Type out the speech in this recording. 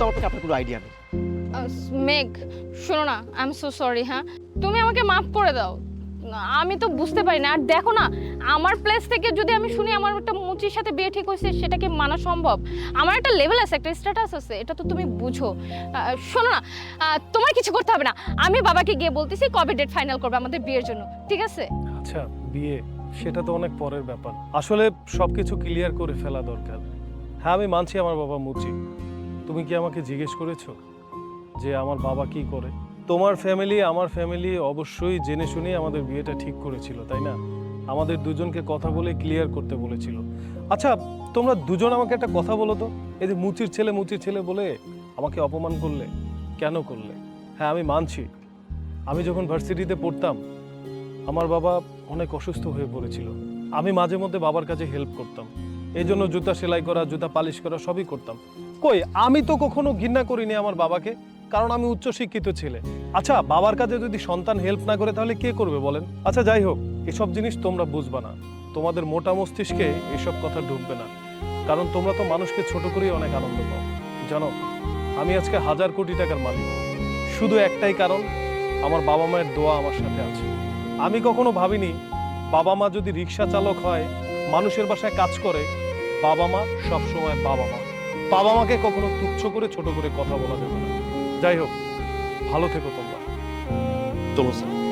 তোমার প্রতি আপনার কোনো আইডিয়া নেই? মেঘ শোনো না আই এম সো সরি হ্যাঁ? তুমি আমাকে মাফ করে দাও। আমি তো বুঝতে পারি না। আর দেখো না আমার প্লেস থেকে যদি আমি শুনি আমার একটা মুচির সাথে বিয়ে ঠিক হয়েছে সেটা কি মানা সম্ভব? আমার একটা লেভেল আছে একটা স্ট্যাটাস আছে এটা তো তুমি বুঝো। শোনো না তোমার কিছু করতে হবে না। আমি বাবাকে গিয়ে বলতেছি কবে ডেট ফাইনাল করবে আমাদের বিয়ের জন্য ঠিক আছে? আচ্ছা বিয়ে সেটা তো অনেক পরের ব্যাপার। আসলে সবকিছু ক্লিয়ার করে ফেলা দরকার। হ্যাঁ আমি মানছি আমার বাবা মুচি। তুমি কি আমাকে জিজ্ঞেস করেছ যে আমার বাবা কি করে? তোমার ফ্যামিলি আমার ফ্যামিলি অবশ্যই জেনে শুনে আমাদের বিয়েটা ঠিক করেছিল, তাই না? আমাদের দুজনকে কথা বলে ক্লিয়ার করতে বলেছিল। আচ্ছা তোমরা দুজন আমাকে একটা কথা বলো তো। এই যে মুচির ছেলে মুচির ছেলে বলে আমাকে অপমান করলে, কেন করলে? হ্যাঁ আমি মানছি। আমি যখন ভার্সিটিতে পড়তাম, আমার বাবা অনেক অসুস্থ হয়ে পড়েছিল। আমি মাঝে মধ্যে বাবার কাছে হেল্প করতাম। এই জন্য জুতা সেলাই করা, জুতা পালিশ করা সবই করতাম। কই, আমি তো কখনো ঘৃণা করিনি আমার বাবাকে, কারণ আমি উচ্চ শিক্ষিত ছেলে। আচ্ছা বাবার কাছে যদি সন্তান হেল্প না করে তাহলে কে করবে বলেন? আচ্ছা যাই হোক, এসব জিনিস তোমরা বুঝবা না। তোমাদের মোটা মস্তিষ্কে এসব কথা ঢুকবে না। কারণ তোমরা তো মানুষকে ছোট করেই অনেক আনন্দ পাও। জানো, আমি আজকে হাজার কোটি টাকার মালিক। শুধু একটাই কারণ, আমার বাবা মায়ের দোয়া আমার সাথে আছে। আমি কখনো ভাবিনি, বাবা মা যদি রিক্সা চালক হয় মানুষের বাসায় কাজ করে, বাবা মা সবসময় বাবা মা। বাবা মাকে কখনো তুচ্ছ করে, ছোট করে কথা বলা যাবে না। যাই হোক, ভালো থেকো তোমরা। স্যার।